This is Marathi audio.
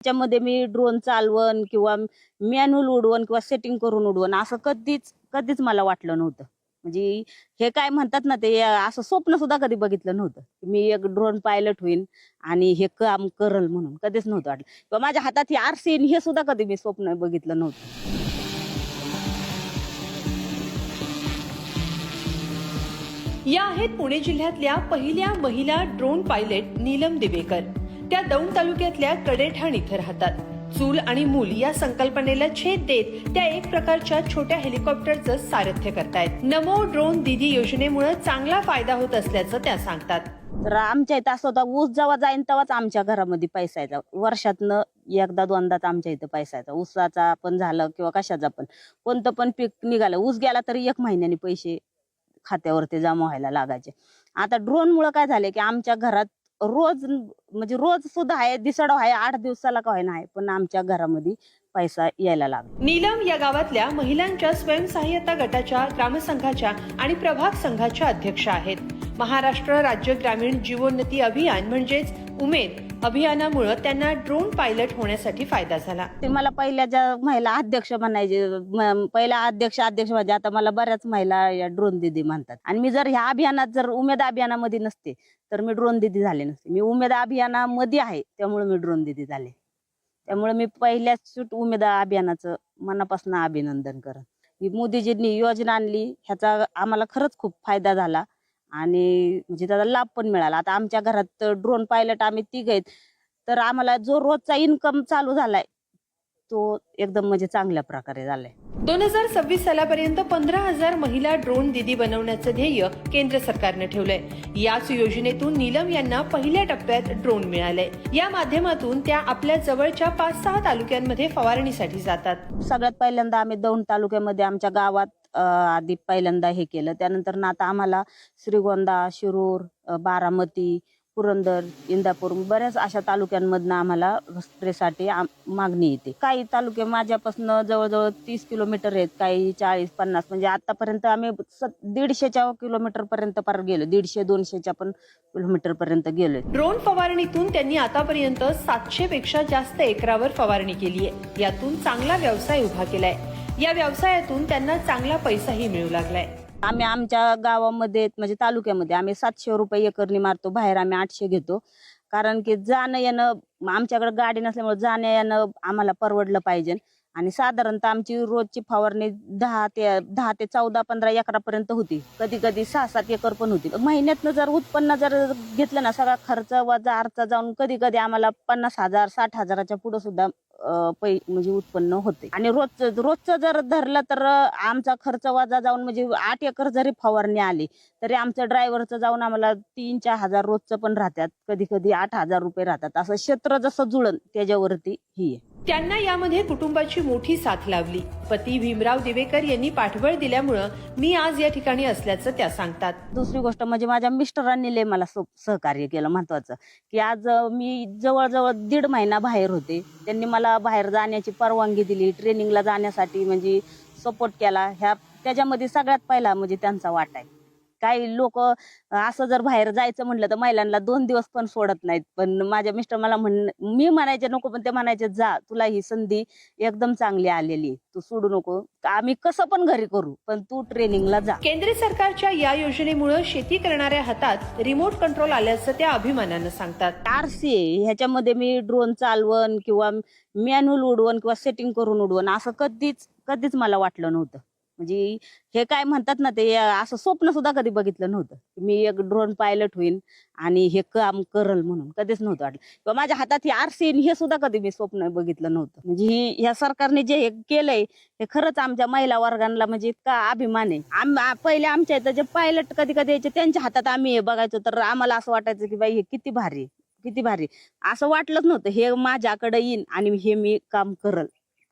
त्याच्यामध्ये मी ड्रोन चालवण किंवा मॅन्युअल उडवण किंवा सेटिंग करून उडवण असं कधीच कधीच मला वाटलं नव्हतं. म्हणजे हे काय म्हणतात ना ते असं स्वप्न सुद्धा कधी बघितलं नव्हतं. मी एक ड्रोन पायलट होईन आणि हे काम करल म्हणून. कधीच नव्हतं वाटलं. किंवा माझ्या हातात ही आरसी हे सुद्धा कधी मी स्वप्न बघितलं नव्हतं. या आहेत पुणे जिल्ह्यातल्या पहिल्या महिला ड्रोन पायलट नीलम दिवेकर. त्या दौंड तालुक्यातल्या कडेठाण इथं राहतात. चूल आणि मूल या संकल्पनेला छेद देत त्या एक प्रकारच्या छोट्या हेलिकॉप्टरचं सारथ्य करतायत. नमो ड्रोन दिदी योजनेमुळे चांगला फायदा होत असल्याचं त्या सांगतात. तर आमच्या इथं असं होतं ऊस जेव्हा जाईन तेव्हाच आमच्या घरामध्ये पैसा यायचा. वर्षातनं एकदा दोनदाच आमच्या इथं पैसा यायचा. ऊसाचा पण झालं किंवा कशाचा पण. कोणतं पण पीक निघालं ऊस गेला तरी एक महिन्याने पैसे खात्यावरती जमा व्हायला लागायचे. आता ड्रोनमुळं काय झाले की आमच्या घरात रोज म्हणजे रोज सुद्धा आहे दिसड आहे आठ दिवसाला का होईना आहे पण आमच्या घरामध्ये पैसा यायला लागला. नीलम या गावातल्या महिलांच्या स्वयंसहाय्यता गटाच्या ग्रामसंघाच्या आणि प्रभाग संघाच्या अध्यक्षा आहेत. महाराष्ट्र राज्य ग्रामीण जीवोन्नती अभियान म्हणजेच उमेद अभियानामुळे त्यांना ड्रोन पायलट होण्यासाठी फायदा झाला. ते मला पहिल्या ज्या महिला अध्यक्ष म्हणायचे म- पहिल्या अध्यक्ष अध्यक्ष म्हणजे आता मला बऱ्याच महिला या ड्रोन दिदी म्हणतात. आणि मी जर ह्या अभियानात जर उमेद अभियानामध्ये नसते तर मी ड्रोन दिदी झाले नसते. मी उमेद अभियानामध्ये आहे त्यामुळे मी ड्रोन दिदी झाले. त्यामुळे मी पहिल्याच सूट उमेद अभियानाचं मनापासून अभिनंदन करत ही मोदीजींनी योजना आणली ह्याचा आम्हाला खरंच खूप फायदा झाला. आणि म्हणजे त्याचा लाभ पण मिळाला. आता आमच्या घरात ड्रोन पायलट आम्ही तिघ आहेत. तर आम्हाला जो रोजचा इन्कम चालू झालाय तो एकदम म्हणजे चांगल्या प्रकारे झालाय. दोन हजार सव्वीस सालापर्यंत पंधरा हजार महिला ड्रोन दिदी बनवण्याचं ध्येय केंद्र सरकारनं ठेवलंय. याच योजनेतून नीलम यांना पहिल्या टप्प्यात ड्रोन मिळालंय. या माध्यमातून त्या आपल्या जवळच्या पाच सहा तालुक्यांमध्ये फवारणीसाठी जातात. सगळ्यात पहिल्यांदा आम्ही दौंड तालुक्यामध्ये आमच्या गावात आधी पहिल्यांदा हे केलं. त्यानंतर ना आता आम्हाला श्रीगोंदा शिरूर बारामती पुरंदर इंदापूर बऱ्याच अशा तालुक्यांमधनं आम्हाला स्प्रेसाठी आम- मागणी येते. काही तालुके माझ्यापासून जवळजवळ तीस किलोमीटर आहेत काही चाळीस पन्नास. म्हणजे आतापर्यंत आम्ही स- दीडशेच्या किलोमीटर पर्यंत पार गेलो. दीडशे दोनशेच्या पण किलोमीटर पर्यंत गेलोय ड्रोन फवारणीतून त्यांनी आतापर्यंत सातशे पेक्षा जास्त एकरावर फवारणी केली आहे. यातून चांगला व्यवसाय उभा केलाय. या व्यवसायातून त्यांना चांगला पैसाही मिळू लागलाय. आम्ही आमच्या गावामध्ये म्हणजे तालुक्यामध्ये आम्ही सातशे रुपये एकरनी मारतो बाहेर आम्ही आठशे घेतो. कारण की जाणं येणं आमच्याकडे गाडी नसल्यामुळे जाणं येणं आम्हाला परवडलं पाहिजे. आणि साधारणतः आमची रोजची फवारणी दहा ते दहा ते चौदा पंधरा एकरापर्यंत होती. कधी कधी सहा सात एकर पण होती. महिन्यातनं जर उत्पन्न जर घेतलं ना सगळा खर्च वजा अर्चा जाऊन कधी कधी आम्हाला पन्नास हजार साठ हजाराच्या पुढे सुद्धा पै म्हणजे उत्पन्न होते. आणि रोज रोजचं जर धरलं तर आमचा खर्च वजा जाऊन म्हणजे आठ एकर जरी फवारणी आली तरी आमचं ड्रायव्हरचं जाऊन आम्हाला तीन चार हजार रोजचं पण राहतात. कधी कधी आठ हजार रुपये राहतात. असं क्षेत्र जसं जुळन त्याच्यावरती ही आहे. त्यांना यामध्ये कुटुंबाची मोठी साथ लाभली. पती भीमराव दिवेकर यांनी पाठबळ दिल्यामुळं मी आज या ठिकाणी असल्याचं त्या सांगतात. दुसरी गोष्ट म्हणजे माझ्या मिस्टरांनी लय मला सो- सहकार्य केलं महत्वाचं. की आज अं, मी जवळजवळ दीड महिना बाहेर होते. त्यांनी मला बाहेर जाण्याची परवानगी दिली. ट्रेनिंगला जाण्यासाठी म्हणजे सपोर्ट केला. ह्या त्याच्यामध्ये सगळ्यात पहिला म्हणजे त्यांचा वाटा आहे. काही लोक असं जर बाहेर जायचं म्हटलं तर महिलांना दोन दिवस पण सोडत नाहीत. पण माझ्या मिस्टर मला म्हण मी म्हणायचे नको पण ते म्हणायचे जा तुला ही संधी एकदम चांगली आलेली. तू सोडू नको. आम्ही कसं पण घरी करू पण तू ट्रेनिंगला जा. केंद्र सरकारच्या या योजनेमुळे शेती करणाऱ्या हातात रिमोट कंट्रोल आल्याचं त्या अभिमानानं सांगतात. आरसी ह्याच्यामध्ये मी ड्रोन चालवण किंवा मॅन्युअल उडवण किंवा सेटिंग करून उडवण असं कधीच कधीच मला वाटलं नव्हतं. म्हणजे हे काय म्हणतात ना ते असं स्वप्न सुद्धा कधी बघितलं नव्हतं. मी एक ड्रोन पायलट होईन आणि हे काम करल म्हणून. कधीच नव्हतं वाटलं. किंवा माझ्या हातात हे आरसी हे सुद्धा कधी मी स्वप्न बघितलं नव्हतं. म्हणजे ह्या सरकारने जे हे केलंय हे खरंच आमच्या महिला वर्गांना म्हणजे इतका अभिमान आहे. आम पहिले आमच्या इथं जे पायलट कधी कधी यायचे त्यांच्या हातात आम्ही हे बघायचो. तर आम्हाला असं वाटायचं की बाई हे किती भारी किती भारी असं वाटलंच नव्हतं. हे माझ्याकडे येईन आणि हे मी काम करल.